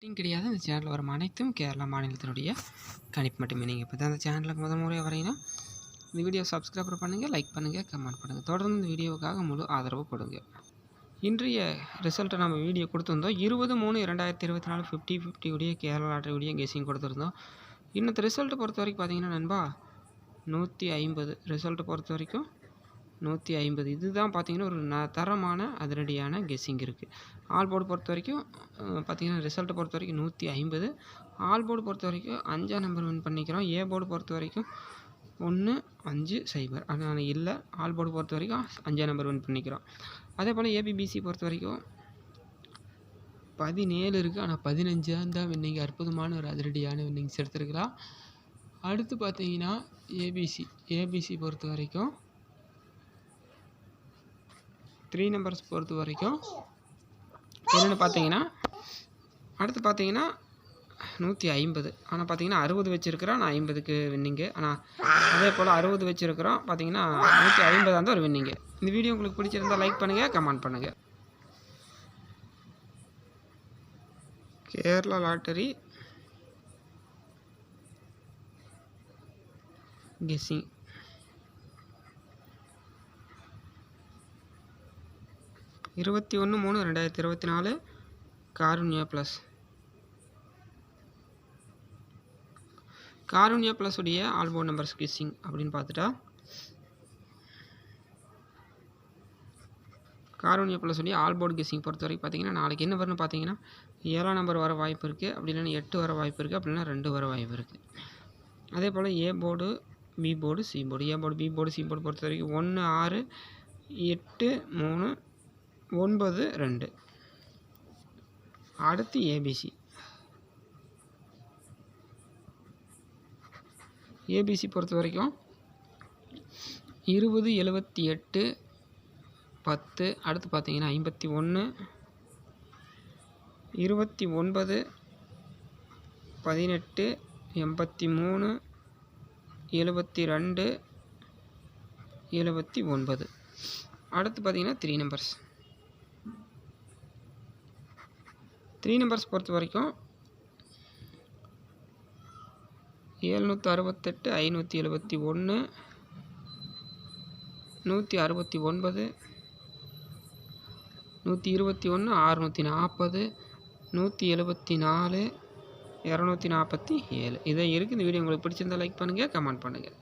Cutting கிடையாது. இந்த சேனலில் வரும் அனைத்தும் கேரளா மாநிலத்தினுடைய கணிப்பு மட்டுமே. நீங்கள் இப்போ தான் அந்த சேனலுக்கு முதல் முறையாக வரீங்கன்னா இந்த வீடியோ சப்ஸ்கிரைப் பண்ணுங்கள் லைக் பண்ணுங்கள் கமெண்ட் பண்ணுங்கள் தொடர்ந்து இந்த வீடியோவுக்காக முழு ஆதரவு கொடுங்க. இன்றைய ரிசல்ட்டை நம்ம வீடியோ கொடுத்துருந்தோம். இருபது மூணு இரண்டாயிரத்தி இருபத்தி நாலு ஃபிஃப்டி ஃபிஃப்டி உடைய கேரளா லாட்டரி உடைய கெஸிங் கொடுத்துருந்தோம். இன்னத்து ரிசல்ட்டை பொறுத்த வரைக்கும் பார்த்தீங்கன்னா நண்பா நூற்றி ஐம்பது ரிசல்ட்டை பொறுத்த வரைக்கும் நூற்றி ஐம்பது. இதுதான் பார்த்தீங்கன்னா ஒரு ந தரமான அதிரடியான கெஸ்ஸிங் இருக்குது ஆல் போர்டு பொறுத்த வரைக்கும் பார்த்தீங்கன்னா ரிசல்ட்டை பொறுத்த வரைக்கும் நூற்றி ஐம்பது. ஆல் போர்டு பொறுத்த வரைக்கும் அஞ்சாம் நம்பர் வின் பண்ணிக்கிறோம். ஏ போர்டு பொறுத்த வரைக்கும் ஒன்று அஞ்சு சைபர் ஆனால் இல்லை ஆல் போர்டு பொறுத்த வரைக்கும் அஞ்சாம் நம்பர் வின் பண்ணிக்கிறோம். அதே போல் ஏபிபிசி பொறுத்த வரைக்கும் பதினேழு இருக்குது ஆனால் பதினஞ்சாம் தான் வின்னிங் அற்புதமான ஒரு அதிரடியான வின்னிங்ஸ் எடுத்துருக்கலாம் அடுத்து பார்த்தீங்கன்னா ஏபிசி ஏபிசி பொறுத்த வரைக்கும் த்ரீ நம்பர்ஸ் பொறுத்த வரைக்கும் என்னென்னு பார்த்தீங்கன்னா அடுத்து பார்த்தீங்கன்னா நூற்றி ஐம்பது. ஆனால் பார்த்தீங்கன்னா அறுபது வச்சுருக்கிறோம் நான் ஐம்பதுக்கு வின்னிங்கு ஆனால் அதே போல் அறுபது வச்சுருக்கிறோம். பார்த்தீங்கன்னா நூற்றி ஐம்பதாக இருந்தால் ஒரு வின்னிங்கு இந்த வீடியோ உங்களுக்கு பிடிச்சிருந்தால் லைக் பண்ணுங்கள் கமெண்ட் பண்ணுங்கள் கேரளா லாட்டரி. கெஸ்ஸிங் இருபத்தி ஒன்று மூணு ரெண்டாயிரத்தி இருபத்தி நாலு. காருண்யா ப்ளஸ் காருண்யா ப்ளஸ் உடைய ஆல்போர்ட் நம்பர் ஸ்கிஸிங் அப்படின்னு பார்த்துட்டா. காரோனியா ப்ளஸ் உடைய ஆல்போர்ட் கிஸ்ஸிங் பொறுத்த வரைக்கும் பார்த்தீங்கன்னா நாளைக்கு என்ன வரும்னு பார்த்தீங்கன்னா ஏழாம் நம்பர் வர வாய்ப்பு இருக்குது அப்படி இல்லைன்னா எட்டு வர வாய்ப்பு இருக்குது அப்படின்னா ரெண்டு வர வாய்ப்பு இருக்குது அதே போல் A board B board C board A board B board C board பொறுத்த வரைக்கும் ஒன்று ஆறு எட்டு மூணு ஒன்பது ரெண்டு. அடுத்து ஏபிசி ஏபிசி பொறுத்த வரைக்கும் இருபது எழுபத்தி எட்டு பத்து அடுத்து பார்த்தீங்கன்னா ஐம்பத்தி ஒன்று இருபத்தி ஒன்பது பதினெட்டு எண்பத்தி மூணு எழுபத்தி ரெண்டு எழுபத்தி ஒன்பது. அடுத்து பார்த்தீங்கன்னா த்ரீ நம்பர்ஸ் த்ரீ நம்பர்ஸ் பொறுத்த வரைக்கும். ஏழ்நூற்றி அறுபத்தெட்டு ஐநூற்றி எழுபத்தி ஒன்று நூற்றி அறுபத்தி ஒன்பது நூற்றி இருபத்தி ஒன்று அறுநூற்றி நாற்பது நூற்றி எழுபத்தி நாலு இரநூத்தி நாற்பத்தி ஏழு இதை இருக்குது இந்த வீடியோ. உங்களுக்கு பிடிச்சிருந்தால் லைக் பண்ணுங்கள் கமெண்ட் பண்ணுங்கள்